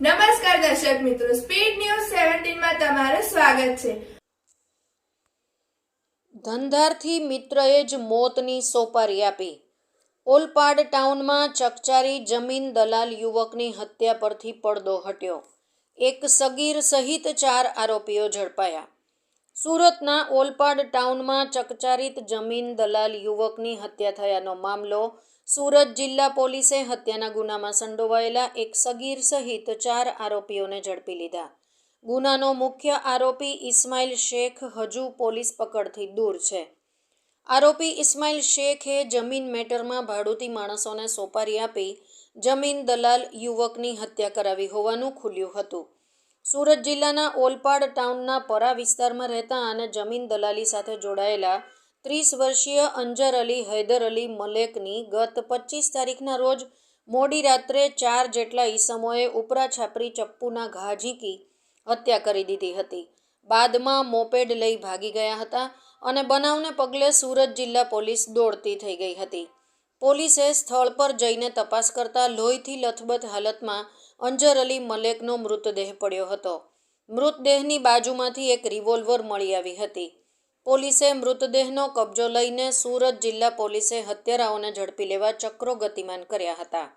નમસ્કાર દર્શક મિત્રો સ્પીડ ન્યૂઝ સેવન્ટીનમાં તમારું સ્વાગત છે. ધંધારથી મિત્રએ જ મોતની સોપારી આપી. ઓલપાડ ટાઉનમાં ચકચારી જમીન દલાલ યુવકની હત્યા પરથી પડદો હટ્યો. એક સગીર સહિત ચાર આરોપીઓ ઝડપાયા. સુરતના ઓલપાડ ટાઉનમાં ચકચારિત જમીન દલાલ યુવકની હત્યા થયાનો મામલો સુરત જિલ્લા પોલીસે હત્યાના ગુનામાં સંડોવાયેલા એક સગીર સહિત ચાર આરોપીઓને ઝડપી લીધા. ગુનાનો મુખ્ય આરોપી ઇસ્માઇલ શેખ હજુ પોલીસ પકડથી દૂર છે. આરોપી ઇસ્માઇલ શેખે જમીન મેટરમાં ભાડુતી માણસોને સોપારી આપી જમીન દલાલ યુવકની હત્યા કરાવી હોવાનું ખુલ્યું હતું. સુરત જિલ્લાના ઓલપાડ ટાઉનના પરા વિસ્તારમાં રહેતા અને જમીન દલાલી સાથે જોડાયેલા ત્રીસ વર્ષીય અંજર અલી હૈદર અલી મલેકની ગત પચીસ તારીખના રોજ મોડી રાત્રે ચાર જેટલા ઈસમોએ ઉપરા છાપરી ચપ્પુના ઘા ઝીંકી હત્યા કરી દીધી હતી. બાદમાં મોપેડ લઈ ભાગી ગયા હતા અને બનાવને પગલે સુરત જિલ્લા પોલીસ દોડતી થઈ ગઈ હતી. પોલીસે સ્થળ પર જઈને તપાસ કરતા લોહીથી લથબથ હાલતમાં અંજર અલી મલેકનો મૃતદેહ પડ્યો હતો. મૃતદેહની બાજુમાંથી એક રિવોલ્વર મળી આવી હતી. પોલીસે મૃતદેહનો કબજો લઈને સુરત જિલ્લા પોલીસે હત્યારાઓને ઝડપી લેવા ચક્રો ગતિમાન કર્યા હતા.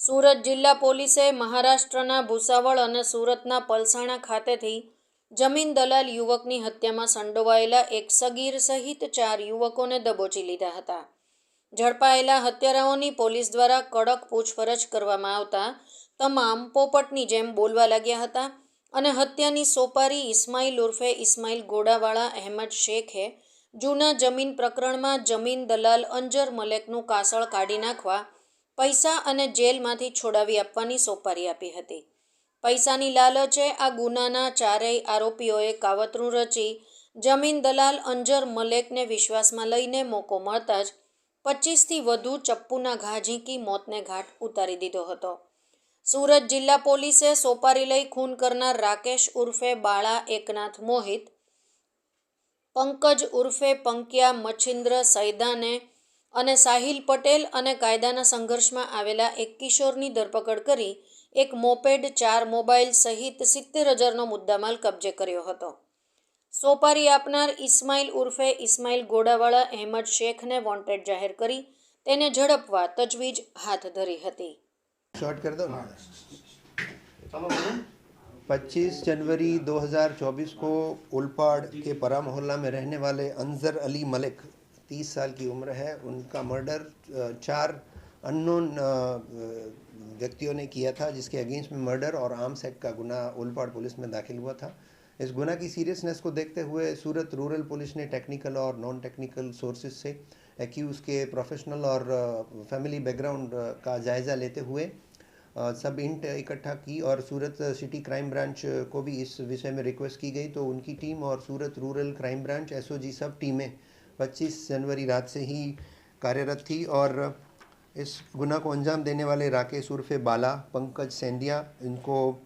સુરત જિલ્લા પોલીસે મહારાષ્ટ્રના ભૂસાવળ અને સુરતના પલસાણા ખાતેથી જમીન દલાલ યુવકની હત્યામાં સંડોવાયેલા એક સગીર સહિત ચાર યુવકોને દબોચી લીધા હતા. ઝડપાયેલા હત્યારાઓની પોલીસ દ્વારા કડક પૂછપરછ કરવામાં આવતા તમામ પોપટની જેમ બોલવા લાગ્યા હતા. અને હત્યાની સોપારી ઇસ્માઇલ ઉર્ફે ઇસ્માઇલ ગોડાવાળા અહેમદ શેખે જૂના જમીન પ્રકરણમાં જમીન દલાલ અંજર મલેકનું કાસળ કાઢી નાખવા, પૈસા અને જેલમાંથી છોડાવી આપવાની સોપારી આપી હતી. પૈસાની લાલચે આ ગુનાના ચારેય આરોપીઓએ કાવતરું રચી, જમીન દલાલ અંજર મલેકને વિશ્વાસમાં લઈને મોકો મળતા જ પચીસથી વધુ ચપ્પુના ઘા ઝીંકી મોતને ઘાટ ઉતારી દીધો હતો. સુરત જિલ્લા પોલીસે સોપારી લઈ ખૂન કરનાર રાકેશ ઉર્ફે બાળા એકનાથ મોહિત, પંકજ ઉર્ફે પંક્યા મચ્છિન્દ્ર સૈદાને અને સાહિલ પટેલ અને કાયદાના સંઘર્ષમાં આવેલા એક કિશોરની ધરપકડ કરી એક મોપેડ ચાર મોબાઈલ સહિત સિત્તેર હજારનો મુદ્દામાલ કબજે કર્યો હતો. સોપારી આપનાર ઇસ્માઇલ ઉર્ફે ઇસ્માઇલ ગોડાવાળા અહેમદ શેખને વોન્ટેડ જાહેર કરી તેને ઝડપવા તજવીજ હાથ ધરી હતી. शॉर्ट कर दो ना? पच्चीस जनवरी 2024 को उलपाड़ के परा मोहल्ला में रहने वाले अंजर अली मलिक तीस साल की उम्र है। उनका मर्डर चार अननोन व्यक्तियों ने किया था जिसके अगेंस्ट में मर्डर और आर्म्स एक्ट का गुना उलपाड़ पुलिस में दाखिल हुआ था। इस गुना की सीरियसनेस को देखते हुए सूरत रूरल पुलिस ने टेक्निकल और नॉन टेक्निकल सोर्सेज से एक्यूज़ के प्रोफेशनल और फैमिली बैकग्राउंड का जायज़ा लेते हुए सब इंट इकट्ठा की और सूरत सिटी क्राइम ब्रांच को भी इस विषय में रिक्वेस्ट की गई। तो उनकी टीम और Surat rural crime branch SOG सब टीमें 25 जनवरी रात से ही कार्यरत थी और इस गुना को अंजाम देने वाले राकेश उर्फे बाला, पंकज सेंधिया, इनको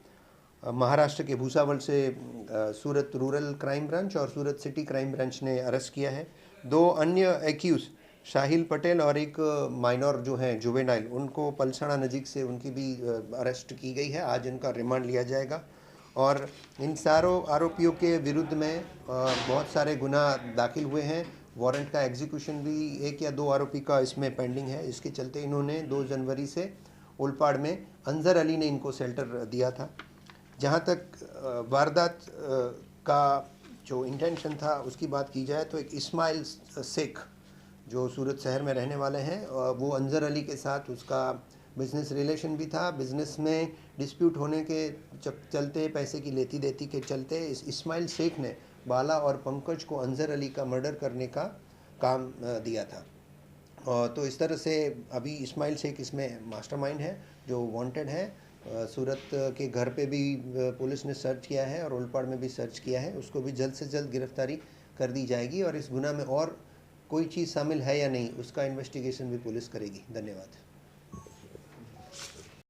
महाराष्ट्र के भूसावल से सूरत रूरल क्राइम ब्रांच और सूरत सिटी क्राइम ब्रांच ने अरेस्ट किया है। दो अन्य एक्यूज़ शाहिल पटेल और एक माइनर जो हैं, जुवेनाइल, उनको पलसाना नज़ीक से उनकी भी अरेस्ट की गई है। आज इनका रिमांड लिया जाएगा। और इन सारों आरोपियों के विरुद्ध में बहुत सारे गुना दाखिल हुए हैं। वारंट का एग्जीक्यूशन भी एक या दो आरोपी का इसमें पेंडिंग है। इसके चलते इन्होंने दो जनवरी से उलपाड़ में अंजर अली ने इनको सेल्टर दिया था। जहाँ तक वारदात का जो इंटेंशन था, उसकी बात की जाए तो एक इस्माइल शेख जो सूरत शहर में रहने वाले हैं वो अंजर अली के साथ उसका बिज़नेस रिलेशन भी था। बिज़नेस में डिस्प्यूट होने के चलते, पैसे की लेती देती के चलते इस इस्माइल शेख ने बाला और पंकज को अंजर अली का मर्डर करने का काम दिया था। तो इस तरह से अभी इस्माइल शेख इसमें मास्टरमाइंड है, जो वांटेड है। सूरत के घर पे भी पुलिस ने सर्च किया है और उलपाड़ में भी सर्च किया है। उसको भी जल्द से जल्द गिरफ्तारी कर दी जाएगी और इस गुना में और कोई चीज़ शामिल है या नहीं उसका इन्वेस्टिगेशन भी पुलिस करेगी धन्यवाद